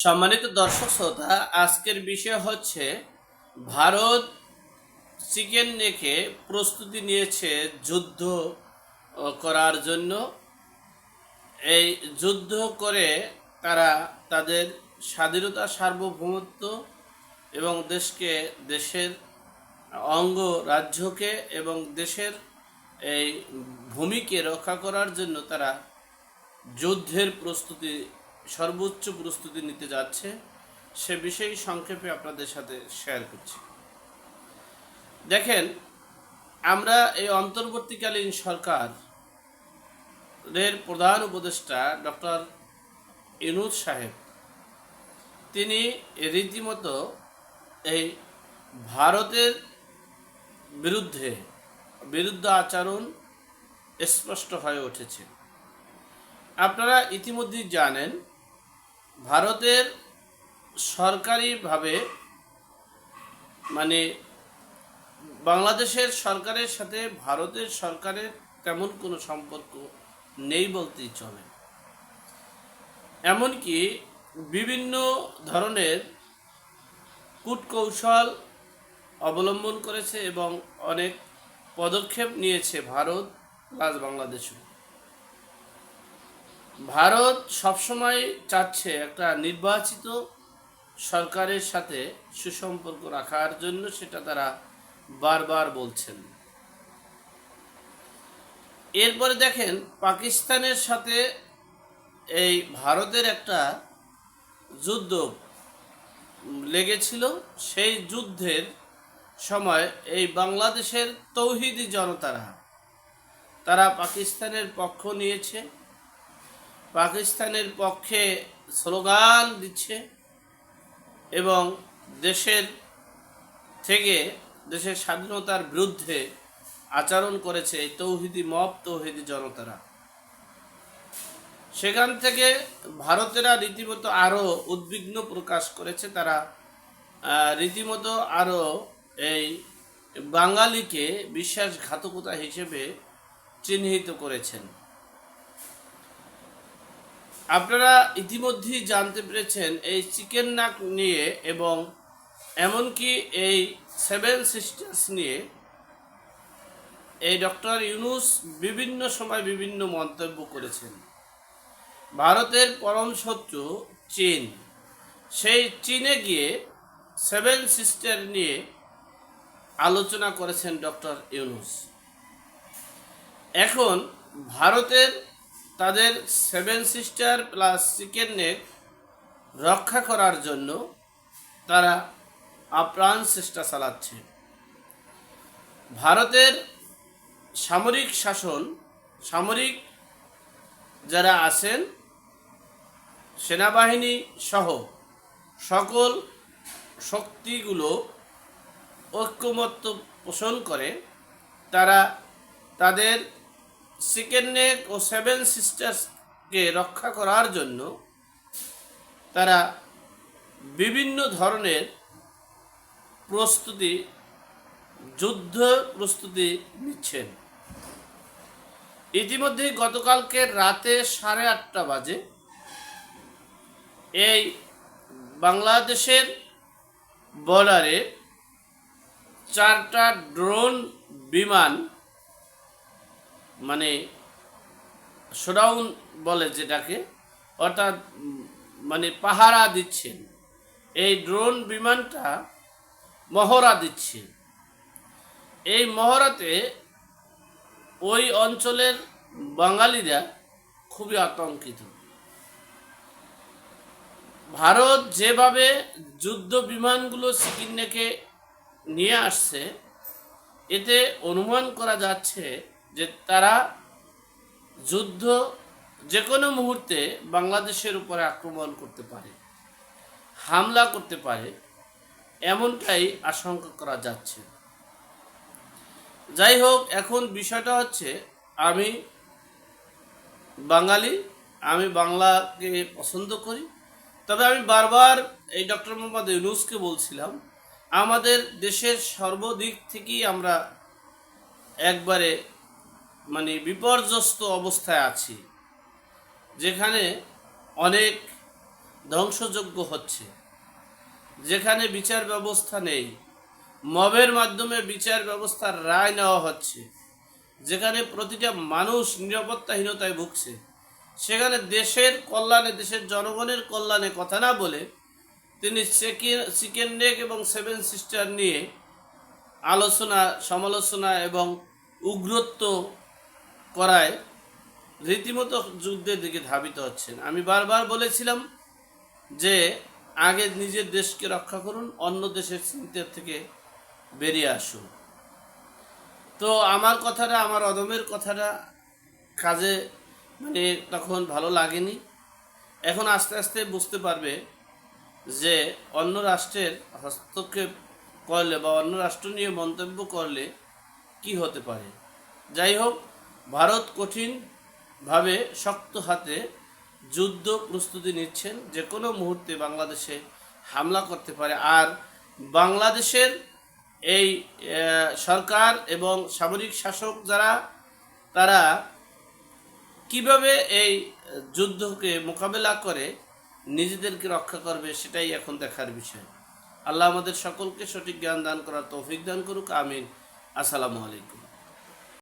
সম্মানিত দর্শক শ্রোতা, আজকের বিষয় হচ্ছে ভারত চিকেন রেখে প্রস্তুতি নিয়েছে যুদ্ধ করার জন্য। এই যুদ্ধ করে তারা তাদের স্বাধীনতা, সার্বভৌমত্ব এবং দেশকে, দেশের অঙ্গ রাজ্যকে এবং দেশের এই ভূমিকে রক্ষা করার জন্য তারা যুদ্ধের প্রস্তুতি সর্বোচ্চ প্রস্তুতি নিতে যাচ্ছে, সে বিষয়ে সংক্ষেপে আপনাদের সাথে শেয়ার করছি। দেখেন, আমরা এই অন্তর্বর্তীকালীন সরকার এর প্রধান উপদেষ্টা ডক্টর ইনুজ সাহেব, তিনি রীতিমতো এই ভারতের বিরুদ্ধে বিরুদ্ধ আচরণ স্পষ্ট হয়ে উঠেছে। আপনারা ইতিমধ্যেই জানেন ভারতের সরকারিভাবে মানে বাংলাদেশের সরকারের সাথে ভারতের সরকারের তেমন কোনো সম্পর্ক নেই বলতেই চলে। এমনকি বিভিন্ন ধরনের কূটকৌশল অবলম্বন করেছে এবং অনেক পদক্ষেপ নিয়েছে ভারত প্লাস বাংলাদেশও ভারত সবসময় চাচ্ছে একটা নির্বাচিত সরকারের সাথে সুসম্পর্ক রাখার জন্য সেটা তারা বারবার বলছেন। এরপরে দেখেন, পাকিস্তানের সাথে এই ভারতের একটা যুদ্ধ লেগেছিল। সেই যুদ্ধের সময় এই বাংলাদেশের তৌহিদি জনতারা, তারা পাকিস্তানের পক্ষ নিয়েছে। পাকিস্তানের পক্ষে স্লোগান দিচ্ছে এবং দেশের থেকে দেশের স্বাধীনতার বিরুদ্ধে আচরণ করেছে এই তৌহিদি মব, তৌহিদি জনতারা। সেখান থেকে ভারতেরা রীতিমতো আরও উদ্বিগ্ন প্রকাশ করেছে। তারা রীতিমতো আরও এই বাঙালিকে বিশ্বাসঘাতকতা হিসেবে চিহ্নিত করেছেন। আপনারা ইতিমধ্যেই জানতে পেরেছেন, এই চিকেন নাক নিয়ে এবং এমনকি এই সেভেন সিস্টার্স নিয়ে এই ডক্টর ইউনুস বিভিন্ন সময় বিভিন্ন মন্তব্য করেছেন। ভারতের পরম শত্রু চীন। সেই চীনে গিয়ে সেভেন সিস্টার নিয়ে আলোচনা করেছেন ডক্টর ইউনুস। এখন ভারতের তাদের seven sister plus chicken neck রক্ষা করার জন্য তারা আপ্রাণ চেষ্টা চালাচ্ছে। ভারতের সামরিক শাসন, সামরিক যারা আছেন, সেনাবাহিনী সহ সকল শক্তিগুলো ঐক্যমত্য পোষণ করে, তারা তাদের চিকেন নেক ও সেভেন সিস্টার্সকে রক্ষা করার জন্য তারা বিভিন্ন ধরনের প্রস্তুতি, যুদ্ধ প্রস্তুতি নিচ্ছেন। ইতিমধ্যে গতকালকে রাতে সাড়ে আটটা বাজে এই বাংলাদেশের বর্ডারে চারটা ড্রোন বিমান মানে শোডাউন বলে যেটাকে, অর্থাৎ মানে পাহারা দিচ্ছেন। এই ড্রোন বিমানটা মহড়া দিচ্ছে এই মহড়াতে ওই অঞ্চলের বাঙালিরা খুবই আতঙ্কিত। ভারত যেভাবে যুদ্ধ বিমানগুলো সিকিন্নেকে নিয়ে আসছে, এতে অনুমান করা যাচ্ছে যে তারা যুদ্ধ যে কোনো মুহূর্তে বাংলাদেশের উপরে আক্রমণ করতে পারে, হামলা করতে পারে, এমনটাই আশঙ্কা করা যাচ্ছে। যাই হোক, এখন বিষয়টা হচ্ছে আমি বাঙালি, আমি বাংলাকে পছন্দ করি। তবে আমি বারবার এই ডক্টর মোহাম্মদ ইউনুসকে বলছিলাম, আমাদের দেশের সর্বদিক থেকেই আমরা একবারে মানে বিপর্যস্ত অবস্থায় আছি, যেখানে অনেক ধ্বংসযোগ্য হচ্ছে, যেখানে বিচার ব্যবস্থা নেই, মবের মাধ্যমে বিচার ব্যবস্থার রায় নেওয়া হচ্ছে, যেখানে প্রতিটা মানুষ নিরাপত্তাহীনতায় ভুগছে, সেখানে দেশের কল্যাণে, দেশের জনগণের কল্যাণে কথা না বলে তিনি চিকেন নেক এবং সেভেন সিস্টার নিয়ে আলোচনা, সমালোচনা এবং উগ্রত্ব করায় রীতিমতো যুদ্ধের দিকে ধাবিত হচ্ছেন। আমি বারবার বলেছিলাম যে আগে নিজের দেশকে রক্ষা করুন, অন্য দেশের চিন্তার থেকে বেরিয়ে আসুন। তো আমার কথাটা, আমার অদমের কথাটা কাজে মানে তখন ভালো লাগেনি। এখন আস্তে আস্তে বুঝতে পারবে যে অন্য রাষ্ট্রের হস্তক্ষেপ করলে বা অন্য রাষ্ট্র নিয়ে মন্তব্য করলে কি হতে পারে। যাই হোক ভারত কঠিনভাবে শক্ত হাতে যুদ্ধ প্রস্তুতি নিচ্ছেন। যে কোনো মুহূর্তে বাংলাদেশে হামলা করতে পারে। আর বাংলাদেশের এই সরকার এবং সামরিক শাসক যারা, তারা কীভাবে এই যুদ্ধকে মোকাবেলা করে নিজেদেরকে রক্ষা করবে সেটাই এখন দেখার বিষয়। আল্লাহ আমাদের সকলকে সঠিক জ্ঞান দান করার তৌফিক দান করুক। আমিন। আসসালামু আলাইকুম।